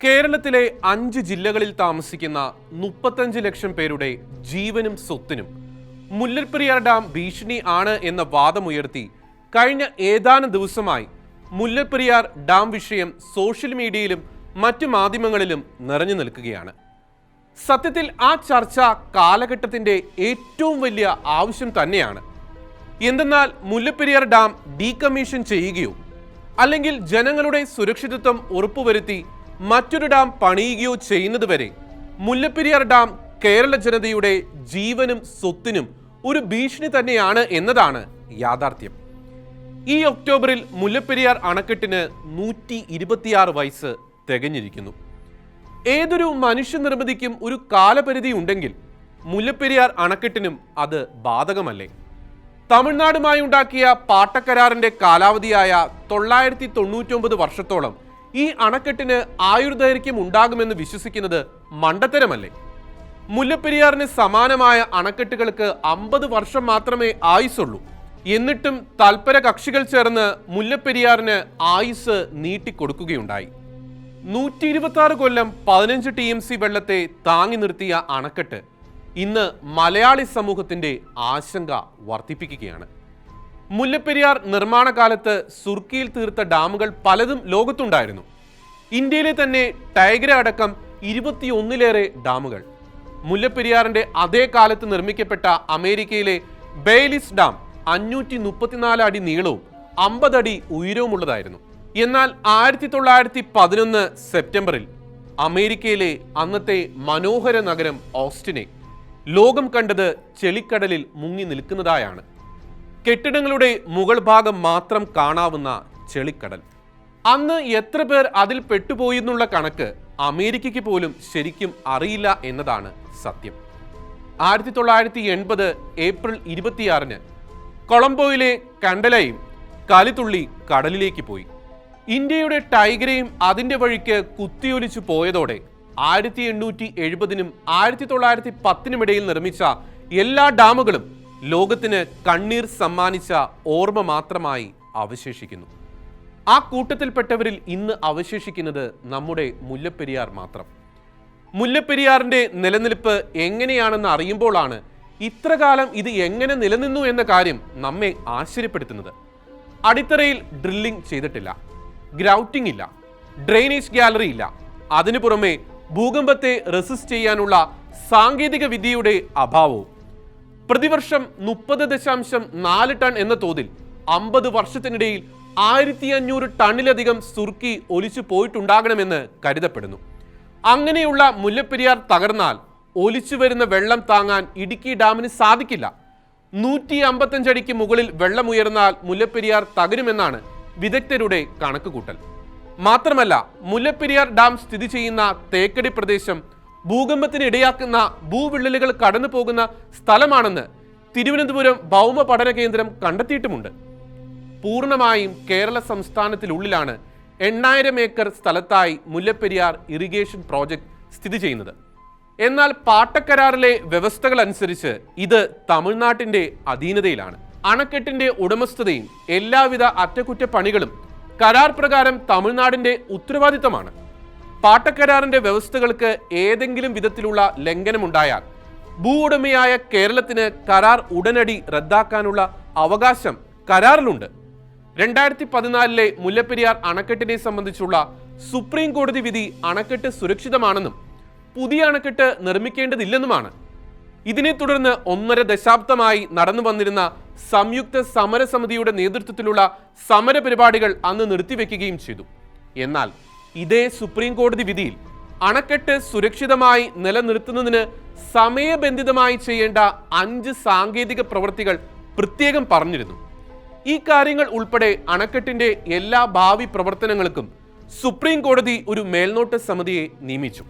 കേരളത്തിലെ അഞ്ച് ജില്ലകളിൽ താമസിക്കുന്ന മുപ്പത്തഞ്ച് ലക്ഷം പേരുടെ ജീവനും സ്വത്തിനും മുല്ലപ്പെരിയാർ ഡാം ഭീഷണി ആണ് എന്ന വാദമുയർത്തി കഴിഞ്ഞ ഏതാനും ദിവസമായി മുല്ലപ്പെരിയാർ ഡാം വിഷയം സോഷ്യൽ മീഡിയയിലും മറ്റു മാധ്യമങ്ങളിലും നിറഞ്ഞു നിൽക്കുകയാണ്. സത്യത്തിൽ ആ ചർച്ച കാലഘട്ടത്തിന്റെ ഏറ്റവും വലിയ ആവശ്യം തന്നെയാണ്. എന്തെന്നാൽ മുല്ലപ്പെരിയാർ ഡാം ഡീകമ്മീഷൻ ചെയ്യുകയോ അല്ലെങ്കിൽ ജനങ്ങളുടെ സുരക്ഷിതത്വം ഉറപ്പുവരുത്തി മറ്റൊരു ഡാം പണിയുകയോ ചെയ്യുന്നതുവരെ മുല്ലപ്പെരിയാർ ഡാം കേരള ജനതയുടെ ജീവനും സ്വത്തിനും ഒരു ഭീഷണി തന്നെയാണ് എന്നതാണ് യാഥാർത്ഥ്യം. ഈ ഒക്ടോബറിൽ മുല്ലപ്പെരിയാർ അണക്കെട്ടിന് നൂറ്റി ഇരുപത്തിയാറ് വയസ്സ് തികഞ്ഞിരിക്കുന്നു. ഏതൊരു മനുഷ്യനിർമ്മിതിക്കും ഒരു കാലപരിധി ഉണ്ടെങ്കിൽ മുല്ലപ്പെരിയാർ അണക്കെട്ടിനും അത് ബാധകമല്ലേ? തമിഴ്നാടുമായി ഉണ്ടാക്കിയ പാട്ടക്കരാറിന്റെ കാലാവധിയായ തൊള്ളായിരത്തി തൊണ്ണൂറ്റൊമ്പത് വർഷത്തോളം ഈ അണക്കെട്ടിന് ആയുർദൈർഘ്യം ഉണ്ടാകുമെന്ന് വിശ്വസിക്കുന്നത് മണ്ടത്തരമല്ലേ? മുല്ലപ്പെരിയാറിന് സമാനമായ അണക്കെട്ടുകൾക്ക് അമ്പത് വർഷം മാത്രമേ ആയുസുള്ളൂ എന്നിട്ടും തൽപര കക്ഷികൾ ചേർന്ന് മുല്ലപ്പെരിയാറിന് ആയുസ് നീട്ടിക്കൊടുക്കുകയുണ്ടായി. നൂറ്റി ഇരുപത്തി ആറ് കൊല്ലം പതിനഞ്ച് ടി എം സി വെള്ളത്തെ താങ്ങി നിർത്തിയ അണക്കെട്ട് ഇന്ന് മലയാളി സമൂഹത്തിന്റെ ആശങ്ക വർദ്ധിപ്പിക്കുകയാണ്. മുല്ലപ്പെരിയാർ നിർമ്മാണ കാലത്ത് സുർക്കിയിൽ തീർത്ത ഡാമുകൾ പലതും ലോകത്തുണ്ടായിരുന്നു. ഇന്ത്യയിലെ തന്നെ ടൈഗര അടക്കം ഇരുപത്തിയൊന്നിലേറെ ഡാമുകൾ. മുല്ലപ്പെരിയാറിന്റെ അതേ കാലത്ത് നിർമ്മിക്കപ്പെട്ട അമേരിക്കയിലെ ബെയ്ലിസ് ഡാം അഞ്ഞൂറ്റി മുപ്പത്തിനാല് അടി നീളവും അമ്പതടി ഉയരവുമുള്ളതായിരുന്നു. എന്നാൽ ആയിരത്തി തൊള്ളായിരത്തി പതിനൊന്ന് സെപ്റ്റംബറിൽ അമേരിക്കയിലെ അന്നത്തെ മനോഹര നഗരം ഓസ്റ്റിനെ ലോകം കണ്ടത് ചെളിക്കടലിൽ മുങ്ങി നിൽക്കുന്നതായാണ്. കെട്ടിടങ്ങളുടെ മുകൾ ഭാഗം മാത്രം കാണാവുന്ന ചെളിക്കടൽ. അന്ന് എത്ര പേർ അതിൽ പെട്ടുപോയി എന്നുള്ള കണക്ക് അമേരിക്കയ്ക്ക് പോലും ശരിക്കും അറിയില്ല എന്നതാണ് സത്യം. ആയിരത്തി തൊള്ളായിരത്തി എൺപത് ഏപ്രിൽ ഇരുപത്തിയാറിന് കൊളംബോയിലെ കണ്ടലയും കലിതുള്ളി കടലിലേക്ക് പോയി. ഇന്ത്യയുടെ ടൈഗരെയും അതിന്റെ വഴിക്ക് കുത്തിയൊലിച്ചു പോയതോടെ ആയിരത്തി എണ്ണൂറ്റി എഴുപതിനും ആയിരത്തി തൊള്ളായിരത്തി പത്തിനുമിടയിൽ നിർമ്മിച്ച എല്ലാ ഡാമുകളും ലോകത്തിന് കണ്ണീർ സമ്മാനിച്ച ഓർമ്മ മാത്രമായി അവശേഷിക്കുന്നു. ആ കൂട്ടത്തിൽപ്പെട്ടവരിൽ ഇന്ന് അവശേഷിക്കുന്നത് നമ്മുടെ മുല്ലപ്പെരിയാർ മാത്രം. മുല്ലപ്പെരിയാറിന്റെ നിലനിൽപ്പ് എങ്ങനെയാണെന്ന് അറിയുമ്പോഴാണ് ഇത്രകാലം ഇത് എങ്ങനെ നിലനിന്നു എന്ന കാര്യം നമ്മെ ആശ്ചര്യപ്പെടുത്തുന്നത്. അടിത്തറയിൽ ഡ്രില്ലിംഗ് ചെയ്തിട്ടില്ല ഗ്രൗട്ടിംഗ് ഇല്ല ഡ്രെയിനേജ് ഗാലറി ഇല്ല. അതിനു പുറമെ ഭൂകമ്പത്തെ റെസിസ്റ്റ് ചെയ്യാനുള്ള സാങ്കേതിക വിദ്യയുടെ അഭാവവും പ്രതിവർഷം മുപ്പത് ദശാംശം നാല് ടൺ എന്ന തോതിൽ അമ്പത് വർഷത്തിനിടയിൽ ആയിരത്തി അഞ്ഞൂറ് ടണ്ണിലധികം സുർക്കി ഒലിച്ചു പോയിട്ടുണ്ടാകണമെന്ന് കരുതപ്പെടുന്നു. അങ്ങനെയുള്ള മുല്ലപ്പെരിയാർ തകർന്നാൽ ഒലിച്ചു വരുന്ന വെള്ളം താങ്ങാൻ ഇടുക്കി ഡാമിന് സാധിക്കില്ല. നൂറ്റി അമ്പത്തഞ്ചടിക്ക് മുകളിൽ വെള്ളമുയർന്നാൽ മുല്ലപ്പെരിയാർ തകരുമെന്നാണ് വിദഗ്ധരുടെ കണക്കുകൂട്ടൽ. മാത്രമല്ല മുല്ലപ്പെരിയാർ ഡാം സ്ഥിതി ചെയ്യുന്ന തേക്കടി പ്രദേശം ഭൂകമ്പത്തിന് ഇടയാക്കുന്ന ഭൂവിള്ളലുകൾ കടന്നു പോകുന്ന സ്ഥലമാണെന്ന് തിരുവനന്തപുരം ഭൗമ പഠന കേന്ദ്രം കണ്ടെത്തിയിട്ടുമുണ്ട്. പൂർണമായും കേരള സംസ്ഥാനത്തിനുള്ളിലാണ് എണ്ണായിരം ഏക്കർ സ്ഥലത്തായി മുല്ലപ്പെരിയാർ ഇറിഗേഷൻ പ്രോജക്റ്റ് സ്ഥിതി ചെയ്യുന്നത്. എന്നാൽ പാട്ടക്കരാറിലെ വ്യവസ്ഥകൾ അനുസരിച്ച് ഇത് തമിഴ്നാട്ടിന്റെ അധീനതയിലാണ്. അണക്കെട്ടിന്റെ ഉടമസ്ഥതയും എല്ലാവിധ അറ്റകുറ്റപ്പണികളും കരാർ പ്രകാരം തമിഴ്നാടിന്റെ ഉത്തരവാദിത്തമാണ്. പാട്ടക്കരാറിന്റെ വ്യവസ്ഥകൾക്ക് ഏതെങ്കിലും വിധത്തിലുള്ള ലംഘനമുണ്ടായാൽ ഭൂ ഉടമയായ കേരളത്തിന് കരാർ ഉടനടി റദ്ദാക്കാനുള്ള അവകാശം കരാറിലുണ്ട്. രണ്ടായിരത്തി പതിനാലിലെ മുല്ലപ്പെരിയാർ അണക്കെട്ടിനെ സംബന്ധിച്ചുള്ള സുപ്രീം കോടതി വിധി അണക്കെട്ട് സുരക്ഷിതമാണെന്നും പുതിയ അണക്കെട്ട് നിർമ്മിക്കേണ്ടതില്ലെന്നുമാണ്. ഇതിനെ തുടർന്ന് ഒന്നര ദശാബ്ദമായി നടന്നു വന്നിരുന്ന സംയുക്ത സമരസമിതിയുടെ നേതൃത്വത്തിലുള്ള സമരപരിപാടികൾ അന്ന് നിർത്തിവെക്കുകയും ചെയ്തു. എന്നാൽ ഇതേ സുപ്രീം കോടതി വിധിയിൽ അണക്കെട്ട് സുരക്ഷിതമായി നിലനിർത്തുന്നതിന് സമയബന്ധിതമായി ചെയ്യേണ്ട അഞ്ച് സാങ്കേതിക പ്രവൃത്തികൾ പ്രത്യേകം പറഞ്ഞിരുന്നു. ഈ കാര്യങ്ങൾ ഉൾപ്പെടെ അണക്കെട്ടിന്റെ എല്ലാ ഭാവി പ്രവർത്തനങ്ങൾക്കും സുപ്രീം കോടതി ഒരു മേൽനോട്ട സമിതിയെ നിയമിച്ചു.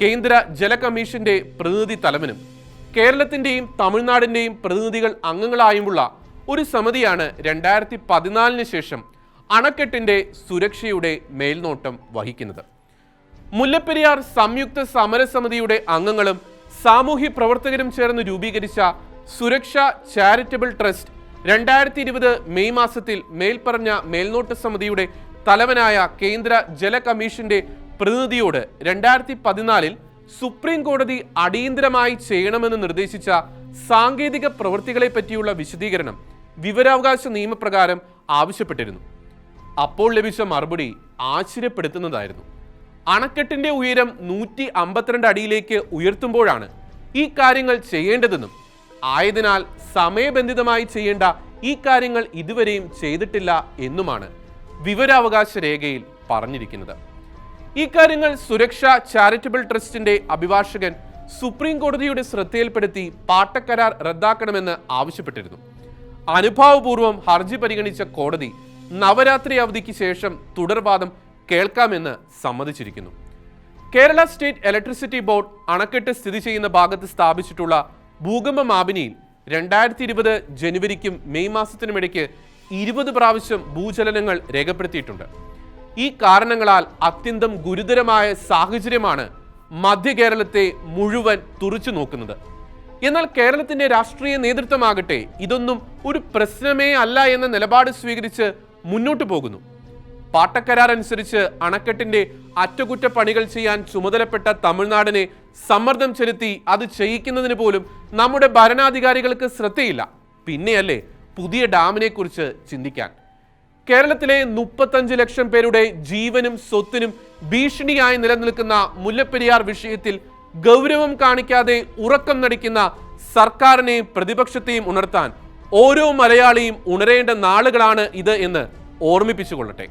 കേന്ദ്ര ജല കമ്മീഷന്റെ പ്രതിനിധി തലവനും കേരളത്തിന്റെയും തമിഴ്നാടിന്റെയും പ്രതിനിധികൾ അംഗങ്ങളായുമുള്ള ഒരു സമിതിയാണ് രണ്ടായിരത്തി പതിനാലിന് ശേഷം അണക്കെട്ടിന്റെ സുരക്ഷയുടെ മേൽനോട്ടം വഹിക്കുന്നത്. മുല്ലപ്പെരിയാർ സംയുക്ത സമരസമിതിയുടെ അംഗങ്ങളും സാമൂഹ്യ പ്രവർത്തകരും ചേർന്ന് രൂപീകരിച്ച സുരക്ഷ ചാരിറ്റബിൾ ട്രസ്റ്റ് രണ്ടായിരത്തി ഇരുപത് മെയ് മാസത്തിൽ മേൽപ്പറഞ്ഞ മേൽനോട്ട സമിതിയുടെ തലവനായ കേന്ദ്ര ജല കമ്മീഷന്റെ പ്രതിനിധിയോട് രണ്ടായിരത്തി പതിനാലിൽ സുപ്രീം കോടതി അടിയന്തരമായി ചെയ്യണമെന്ന് നിർദ്ദേശിച്ച സാങ്കേതിക പ്രവൃത്തികളെ പറ്റിയുള്ള വിശദീകരണം വിവരാവകാശ നിയമപ്രകാരം ആവശ്യപ്പെട്ടിരുന്നു. അപ്പോൾ ലഭിച്ച മറുപടി ആശ്ചര്യപ്പെടുത്തുന്നതായിരുന്നു. അണക്കെട്ടിന്റെ ഉയരം നൂറ്റി അമ്പത്തിരണ്ട് അടിയിലേക്ക് ഉയർത്തുമ്പോഴാണ് ഈ കാര്യങ്ങൾ ചെയ്യേണ്ടതെന്നും ആയതിനാൽ സമയബന്ധിതമായി ചെയ്യേണ്ട ഈ കാര്യങ്ങൾ ഇതുവരെയും ചെയ്തിട്ടില്ല എന്നുമാണ് വിവരാവകാശ രേഖയിൽ പറഞ്ഞിരിക്കുന്നത്. ഈ കാര്യങ്ങൾ സുരക്ഷ ചാരിറ്റബിൾ ട്രസ്റ്റിന്റെ അഭിഭാഷകൻ സുപ്രീം കോടതിയുടെ ശ്രദ്ധയിൽപ്പെടുത്തി പാട്ടക്കരാർ റദ്ദാക്കണമെന്ന് ആവശ്യപ്പെട്ടിരുന്നു. അനുഭാവപൂർവം ഹർജി പരിഗണിച്ച കോടതി നവരാത്രി അവധിക്ക് ശേഷം തുടർവാദം കേൾക്കാമെന്ന് സമ്മതിച്ചിരിക്കുന്നു. കേരള സ്റ്റേറ്റ് ഇലക്ട്രിസിറ്റി ബോർഡ് അണക്കെട്ട് സ്ഥിതി ചെയ്യുന്ന ഭാഗത്ത് സ്ഥാപിച്ചിട്ടുള്ള ഭൂകമ്പ മാപിനിയിൽ രണ്ടായിരത്തി ഇരുപത് ജനുവരിക്കും മെയ് മാസത്തിനുമിടയ്ക്ക് ഇരുപത് പ്രാവശ്യം ഭൂചലനങ്ങൾ രേഖപ്പെടുത്തിയിട്ടുണ്ട്. ഈ കാരണങ്ങളാൽ അത്യന്തം ഗുരുതരമായ സാഹചര്യമാണ് മധ്യ കേരളത്തെ മുഴുവൻ തുറച്ചു നോക്കുന്നത്. എന്നാൽ കേരളത്തിന്റെ രാഷ്ട്രീയ നേതൃത്വമാകട്ടെ ഇതൊന്നും ഒരു പ്രശ്നമേ അല്ല എന്ന നിലപാട് സ്വീകരിച്ച് മുന്നോട്ട് പോകുന്നു. പാട്ടക്കരാർ അനുസരിച്ച് അണക്കെട്ടിന്റെ അറ്റകുറ്റപ്പണികൾ ചെയ്യാൻ ചുമതലപ്പെട്ട തമിഴ്നാടിനെ സമ്മർദ്ദം ചെലുത്തി അത് ചെയ്യിക്കുന്നതിന് പോലും നമ്മുടെ ഭരണാധികാരികൾക്ക് ശ്രദ്ധയില്ല. പിന്നെയല്ലേ പുതിയ ഡാമിനെ കുറിച്ച് ചിന്തിക്കാൻ. കേരളത്തിലെ മുപ്പത്തഞ്ച് ലക്ഷം പേരുടെ ജീവനും സ്വത്തിനും ഭീഷണിയായി നിലനിൽക്കുന്ന മുല്ലപ്പെരിയാർ വിഷയത്തിൽ ഗൗരവം കാണിക്കാതെ ഉറക്കം നടിക്കുന്ന സർക്കാരിനെയും പ്രതിപക്ഷത്തെയും ഉണർത്താൻ ഓരോ മലയാളിയും ഉണരേണ്ട നാളുകളാണ് ഇത് എന്ന് ഓർമ്മിപ്പിച്ചുകൊള്ളട്ടെ.